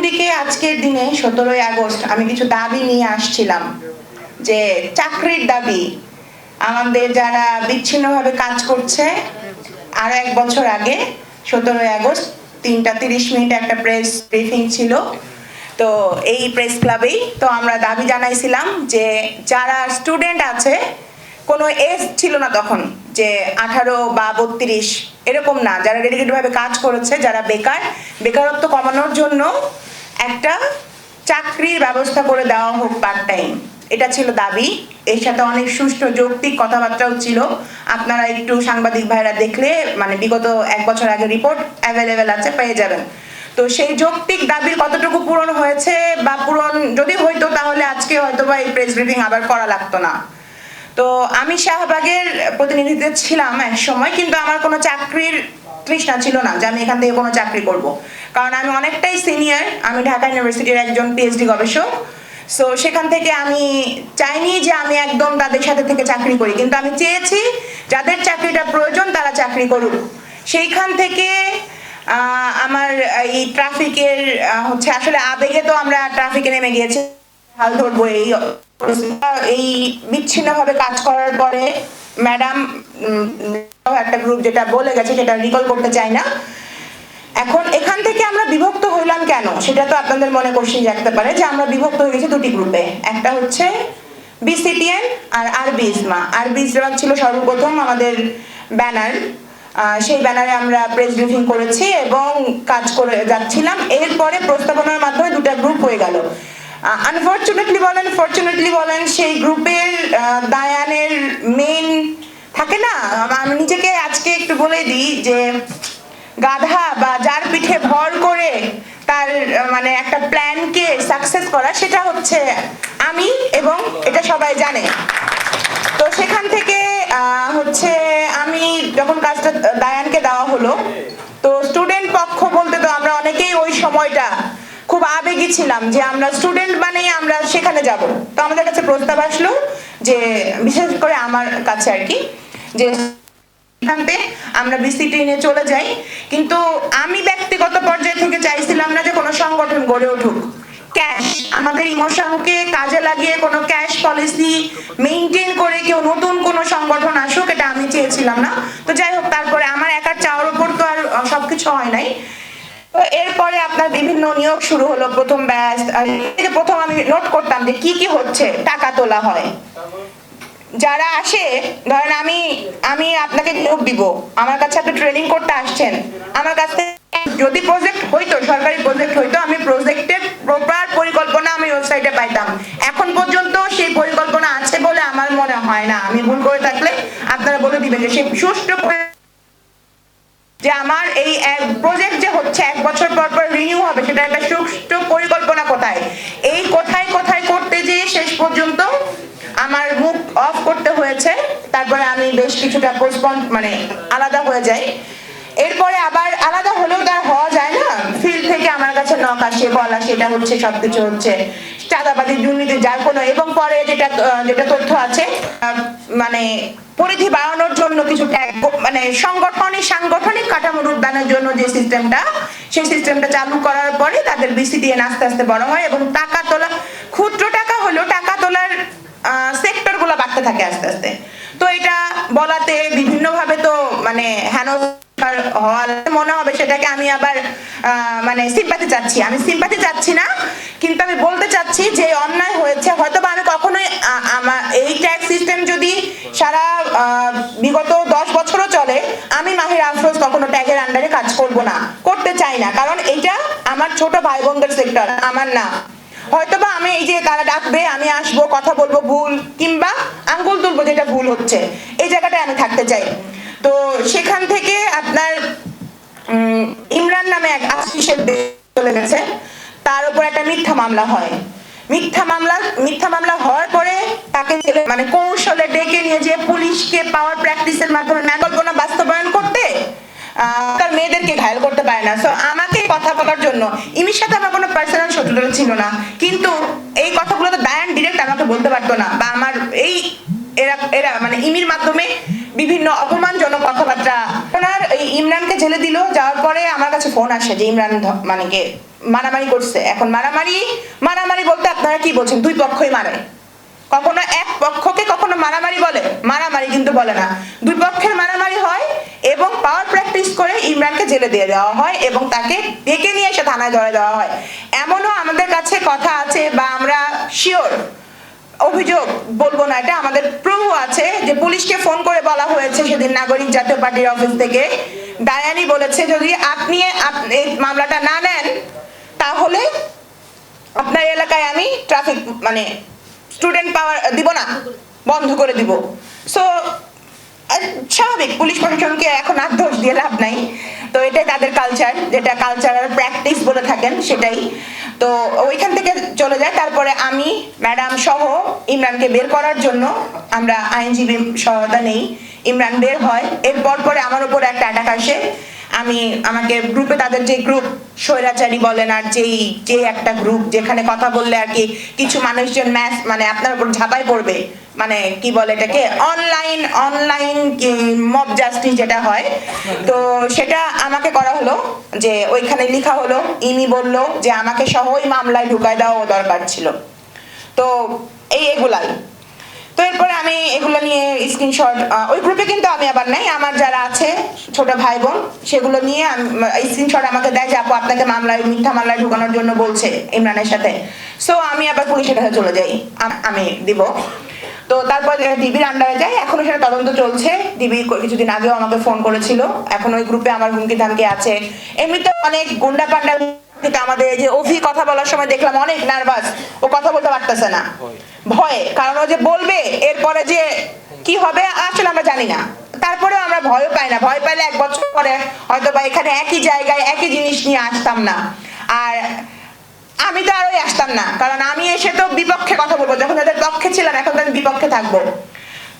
দিকে আজকের দিনে সতেরোই আগস্ট আমি কিছু দাবি নিয়ে আসছিলাম যে চাকরির দাবি আমাদের যারা বিচ্ছিন্নভাবে কাজ করছে, আরও এক বছর আগে সতেরোই আগস্ট তিনটা তিরিশ মিনিট একটা প্রেস ব্রিফিং ছিল। তো এই প্রেস ক্লাবেই তো আমরা দাবি জানাইছিলাম যে যারা স্টুডেন্ট আছে, কোনো এজ ছিল না তখন, যে আঠারো বা বত্রিশ, এরকম না। যারা ডেডিকেটেডভাবে কাজ করেছে, যারা বেকার, বেকারত্ব কমানোর জন্য একটা চাকরির ব্যবস্থা করে দেওয়া হোক পার্ট টাইম এটা ছিল দাবি। এর সাথে অনেক সুষ্ঠু যৌক্তিক কথাবার্তাও ছিল। আপনারা একটু সাংবাদিক ভাইরা দেখলে মানে বিগত এক বছর আগে রিপোর্ট অ্যাভেলেবেল আছে, পেয়ে যাবেন। তো সেই যৌক্তিক দাবির কতটুকু পূরণ হয়েছে বা পূরণ যদি হইতো, তাহলে আজকে হয়তো বা এই প্রেস ব্রিফিং আবার করা লাগতো না। তো আমি শাহবাগের প্রতিনিধিত্বে ছিলাম এক সময়, কিন্তু আমার কোনো চাকরির তৃষ্ণা ছিল না যে আমি এখান থেকে কোনো চাকরি করব। কারণ আমি অনেকটাই সিনিয়র আমি ঢাকা ইউনিভার্সিটির একজন পিএইচডি গবেষক। সো সেখান থেকে আমি চাইনি যে আমি একদম তাদের সাথে থেকে চাকরি করি। কিন্তু আমি চেয়েছি যাদের চাকরিটা প্রয়োজন তারা চাকরি করুক। সেইখান থেকে আমার এই ট্রাফিকের হচ্ছে আসলে আবেগে তো আমরা ট্রাফিকে নেমে গিয়েছি। হাল ধরবো এই এই বিচ্ছিন্নভাবে কাজ করার পরে ম্যাডাম একটা গ্রুপ যেটা বলে গেছে, সেটা রিকল করতে চাই না। এখন এখান থেকে আমরা বিভক্ত হইলাম কেন? সেটা তো আপনাদের মনে কোশ্চিন জাগতে পারে যে আমরা বিভক্ত হয়ে গেছি দুটি গ্রুপে একটা হচ্ছে বিসিটিএন আর আরবি ইসমা আরবি ইসমা ছিল সর্বপ্রথম আমাদের ব্যানার। সেই ব্যানারে আমরা প্রেস ব্রিফিং করেছি এবং কাজ করে যাচ্ছিলাম। এরপরে প্রস্তাবনার মাধ্যমে দুটা গ্রুপ হয়ে গেল। আনফর্চুনেটলি বলেন ফর্চুনেটলি বলেন, সেই গ্রুপের দায়ানের মেইন থাকে না? আমি নিজেকে আজকে একটু বলে দিই যে গাধা বা যার পিঠে ভর করে তার মানে একটা প্ল্যানকে সাকসেস করা, সেটা হচ্ছে আমি এবং এটা সবাই জানে। তো সেখান থেকে হচ্ছে আমি যখন কাজটা দায়ানকে দেওয়া হলো, তো স্টুডেন্ট পক্ষ বলতে তো আমরা অনেকেই ওই সময়টা খুব আবেগী ছিলাম যে আমরা স্টুডেন্ট বানেই আমরা সেখানে যাব। তো আমাদের কাছে প্রস্তাব আসলো যে, বিশেষ করে আমার কাছে আর কি, যে সিদ্ধান্তে আমরা চলে যাই। কিন্তু আমি ব্যক্তিগত থেকে চাইছিলাম না যে কোনো সংগঠন গড়ে উঠুক। ক্যাশ আমাদের ইমোশনকে কাজে লাগিয়ে কোনো ক্যাশ পলিসি মেনটেন করে কেউ নতুন কোনো সংগঠন আসুক, এটা আমি চেয়েছিলাম না। তো যাই হোক, তারপরে আমার একার চাওয়ার উপর তো আর সবকিছু হয় নাই। তো এরপরে আপনার বিভিন্ন নিয়োগ শুরু হলো প্রথম ব্যাচ প্রথম আমি নোট করতাম যে কি কি হচ্ছে, টাকা তোলা হয়। যারা আসে, ধরেন আমি আমি আপনাকে নিয়োগ দিব। আমার কাছে আপনি ট্রেনিং করতে আসছেন। আমার কাছ যদি প্রজেক্ট হইতো, সরকারি প্রজেক্ট হইতো, আমি প্রজেক্টের প্রপার পরিকল্পনা আমি ওয়েবসাইটে পাইতাম। এখন পর্যন্ত সেই পরিকল্পনা আছে বলে আমার মনে হয় না। আমি ভুল করে থাকলে আপনারা বলে দিবেন যে সেই সুষ্ঠু আমার এই এক প্রজেক্ট যে হচ্ছে, এক বছর পর পর রিনিউ হবে, সেটা একটা সুষ্ঠু পরিকল্পনা কোথায়? এই কোথায় কোথায় করতে যেয়ে শেষ পর্যন্ত আমার মুখ অফ করতে হয়েছে, তারপরে আমি বেশ কিছুটা পোস্টপন মানে আলাদা হয়ে যাই। এরপরে আবার আলাদা হলেও তার হওয়া আমার কাছে নক আসে, বলা সেটা হচ্ছে, সবকিছু হচ্ছে। চাঁদাবাদী দুর্নীতি, যার কোনো, এবং পরে যেটা যেটা তথ্য আছে মানে পরিধি বাড়ানোর জন্য কিছু মানে সংগঠনিক সাংগঠনিক কাঠামো রূপদানের জন্য যে সিস্টেমটা, সেই সিস্টেমটা চালু করার পরে তাদের বিসিডিএন আস্তে আস্তে বড় হয় এবং টাকা তোলা, ক্ষুদ্র টাকা হলেও টাকা তোলার সেক্টরগুলো বাড়তে থাকে আস্তে আস্তে। তো এটা বলাতে বিভিন্নভাবে তো মানে হওয়ার মনে হবে, সেটাকে আমি আবার মানে সিম্পাতি চাচ্ছি। আমি সিম্পাতি চাচ্ছি না, কিন্তু আমি বলতে চাচ্ছি যে অন্যায় হয়েছে হয়তো বা আমি কখনোই আমার এই ট্যাক্স সিস্টেম যদি সারা বিগত দশ বছরও চলে, আমি মাহির আফরোজ কখনো ট্যাগের আন্ডারে কাজ করব না, করতে চাই না। কারণ এটা আমার ছোট ভাই বোনদের সেক্টর আমার না। হয়তোবা আমি এই যে তারা ডাকবে, আমি আসব, কথা বলব ভুল, কিংবা আঙ্গুল তুলবো যেটা ভুল হচ্ছে, এই জায়গাটায় আমি থাকতে চাই তো সেখান থেকে আপনার উম, ইমরান নামে এক আশিসের চলে গেছে। তার উপর একটা মিথ্যা মামলা হয়। মিথ্যা মামলা মিথ্যা মামলা হওয়ার পরে তাকে মানে কৌশলে ডেকে নিয়ে যে পুলিশকে পাওয়ার প্র্যাকটিসের মাধ্যমে কল্পনা বাস্তবায়ন করতে তার মেয়েদেরকে ঘায়ল করতে পারে না। সো আমাকে কথা বলার জন্য ইমির সাথে আমার কোনো পার্সোনাল শত্রুতা ছিল না। কিন্তু এই কথাগুলো তো ডিরেক্ট আমাকে বলতে পারতো না। বা আমার এই এরা এরা মানে ইমির মাধ্যমে বিভিন্ন অপমানজনক কথাবার্তা ওনার ইমরানকে জেলে দিল, যাওয়ার পরে আমার কাছে ফোন আসে যে, ইমরান মানে কে, মারামারি করছে। এখন মারামারি মারামারি বলতে আপনারা কি বলছেন? দুই পক্ষই মারে। কখনো এক পক্ষকে কখনো মারামারি বলে, মারামারি কিন্তু বলে না। দুই পক্ষের মারামারি হয় এবং পাওয়ার প্র্যাকটিস করে ইমরানকে জেলে দিয়ে দেওয়া হয় এবং তাকে ডেকে নিয়ে এসে থানায় ধরে দেওয়া হয়। এমনও আমাদের কাছে কথা আছে বা আমরা শিওর অভিযোগ বলব না, এটা আমাদের প্রভু আছে যে পুলিশকে ফোন করে বলা হয়েছে সেদিন নাগরিক জাতীয় পার্টির অফিস থেকে। ডায়ানি বলেছে, যদি আপনি মামলাটা না নেন, তাহলে আপনার এলাকায় আমি ট্রাফিক মানে স্টুডেন্ট পাওয়ার দিব না, বন্ধ করে দিব। সো স্বাভাবিক, পুলিশ প্রশাসনকে এখন আর দোষ দিয়ে লাভ নাই। তো এটাই তাদের কালচার যেটা কালচারাল প্র্যাকটিস বলে থাকেন, সেটাই। তো ওইখান থেকে চলে যায়। তারপরে আমি ম্যাডাম সহ ইমরানকে বের করার জন্য আমরা আইনজীবী সহায়তা নেই। ইমরান বের হয়। এরপর পরে আমার উপর একটা অ্যাটাক আসে। আমি আমাকে গ্রুপে তাদের যে গ্রুপ স্বৈরাচারী বলেন আর যেই, যে একটা গ্রুপ যেখানে কথা বললে আর কি কিছু মানুষজন ম্যাচ মানে আপনার উপর ঝাঁপাই পড়বে। মানে কি বলে এটাকে? অনলাইন অনলাইন মব জাস্টিস যেটা হয়। তো সেটা আমাকে করা হলো যে ওইখানে লেখা হলো ইমি বলল যে আমাকে সহ মামলায় ঢুকায় দেওয়া দরকার ছিল। তো এই এগুলাই। তো এরপরে আমি এগুলো নিয়ে স্ক্রিনশট ওই গ্রুপে কিন্তু আমি আবার নাই, আমার যারা আছে, ছোট ভাই বোন, সেগুলো নিয়ে স্ক্রিনশট আমাকে দেয় যে আপু আপনাকে মামলায়, মিথ্যা মামলায় ঢুকানোর জন্য বলছে ইমরানের সাথে। সো আমি আবার পুলিশের কাছে চলে যাই, আমি দিব। তো তারপর ডিবির আন্ডারে যাই, এখনও সেটা তদন্ত চলছে। ডিবি কিছুদিন আগেও আমাকে ফোন করেছিল। এখন ওই গ্রুপে আমার হুমকি ধামকি আছে। এমনিতে অনেক গুন্ডা পান্ডা কিন্তু আমাদের এই যে অভি কথা বলার সময় দেখলাম অনেক নার্ভাস ও কথা বলতে পারতেছে না। ভয়ে। কারণ ও যে বলবে এরপরে যে কি হবে আসলে আমরা জানি না। তারপরেও আমরা ভয় পাই না। ভয় পাইলে এক বছর পরে হয়তো বা এখানে একই জায়গায় একই জিনিস নিয়ে আসতাম না। আর আমি তো আরোই আসতাম না। কারণ আমি এসে তো বিপক্ষে কথা বলব। যখন তাদের পক্ষে ছিলাম এখন তো আমি বিপক্ষে থাকব।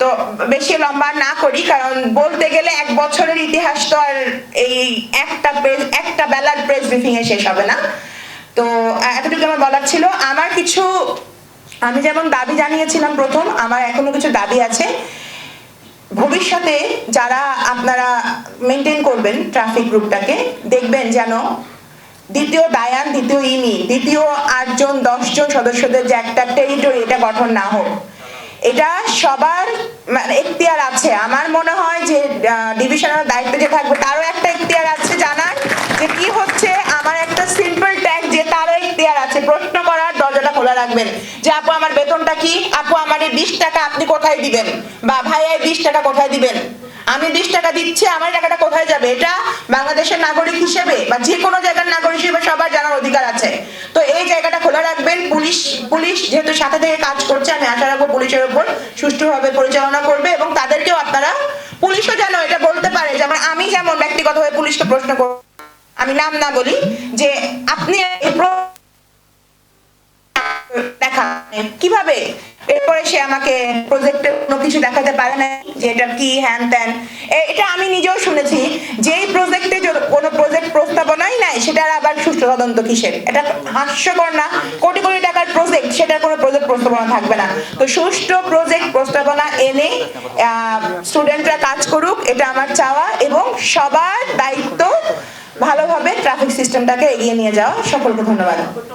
তো বেশি লম্বা না করি, কারণ বলতে গেলে এক বছরের ইতিহাস তো আর এই একটা পেজ একটা বেলার প্রেস ব্রিফিং এ শেষ হবে না। তো এতটুকু আমার বলার ছিল। আমার কিছু, আমি যেমন দাবি জানিয়েছিলাম প্রথম, আমার এখনও কিছু দাবি আছে। ভবিষ্যতে যারা আপনারা মেনটেন করবেন ট্রাফিক গ্রুপটাকে দেখবেন যেন দ্বিতীয় ডায়ান দ্বিতীয় ইমি দ্বিতীয় আটজন, দশজন সদস্যদের যে একটা টেরিটরি এটা গঠন না হোক। এটা সবার মানে এখতিয়ার আছে। আমার মনে হয় যে ডিভিশনাল দায়িত্বে যে থাকবে, তারও একটা এখতিয়ার আছে জানার, যে কি হচ্ছে, আমার একটা সিম্পল ট্যাগ যে তারও এখতিয়ার আছে। প্রশ্ন করার দরজাটা খোলা রাখবেন। যে, আপু, আমার বেতনটা কি? আপু, আমার এই বিশ টাকা আপনি কোথায় দিবেন? বা, ভাই, এই বিশ টাকা কোথায় দিবেন? আমি বিশ টাকা দিচ্ছি, আমার টাকাটা কোথায় যাবে? এটা বাংলাদেশের নাগরিক হিসেবে বা যে কোনো জায়গার নাগরিক হিসেবে সবার জানার অধিকার আছে তো এই জায়গাটা খোলা রাখবেন পুলিশ যেহেতু সাথে থেকে কাজ করছে, আমি আশা রাখব পুলিশের উপর সুষ্ঠুভাবে পরিচালনা করবে এবং তাদেরকেও আপনারা পুলিশও যেন এটা বলতে পারে যেমন আমি যেমন ব্যক্তিগতভাবে পুলিশকে প্রশ্ন করব আমি নাম না বলি, যে আপনি দেখা, কীভাবে এরপরে সে আমাকে প্রজেক্টে কোনো কিছু দেখাতে পারে না যে এটা কি হ্যান ত্যান? এটা আমি নিজেও শুনেছি, যেই প্রজেক্টে কোনো প্রজেক্ট প্রস্তাবনাই নাই, সেটার আবার সুষ্ঠু তদন্ত কিসের? এটা হাস্যকর না? কোটি কোটি টাকার প্রজেক্ট সেটার কোনো প্রজেক্ট প্রস্তাবনা থাকবে না। তো সুষ্ঠু প্রজেক্ট প্রস্তাবনা এনে স্টুডেন্টরা কাজ করুক, এটা আমার চাওয়া এবং সবার দায়িত্ব ভালোভাবে ট্রাফিক সিস্টেমটাকে এগিয়ে নিয়ে যাওয়া। সকলকে ধন্যবাদ।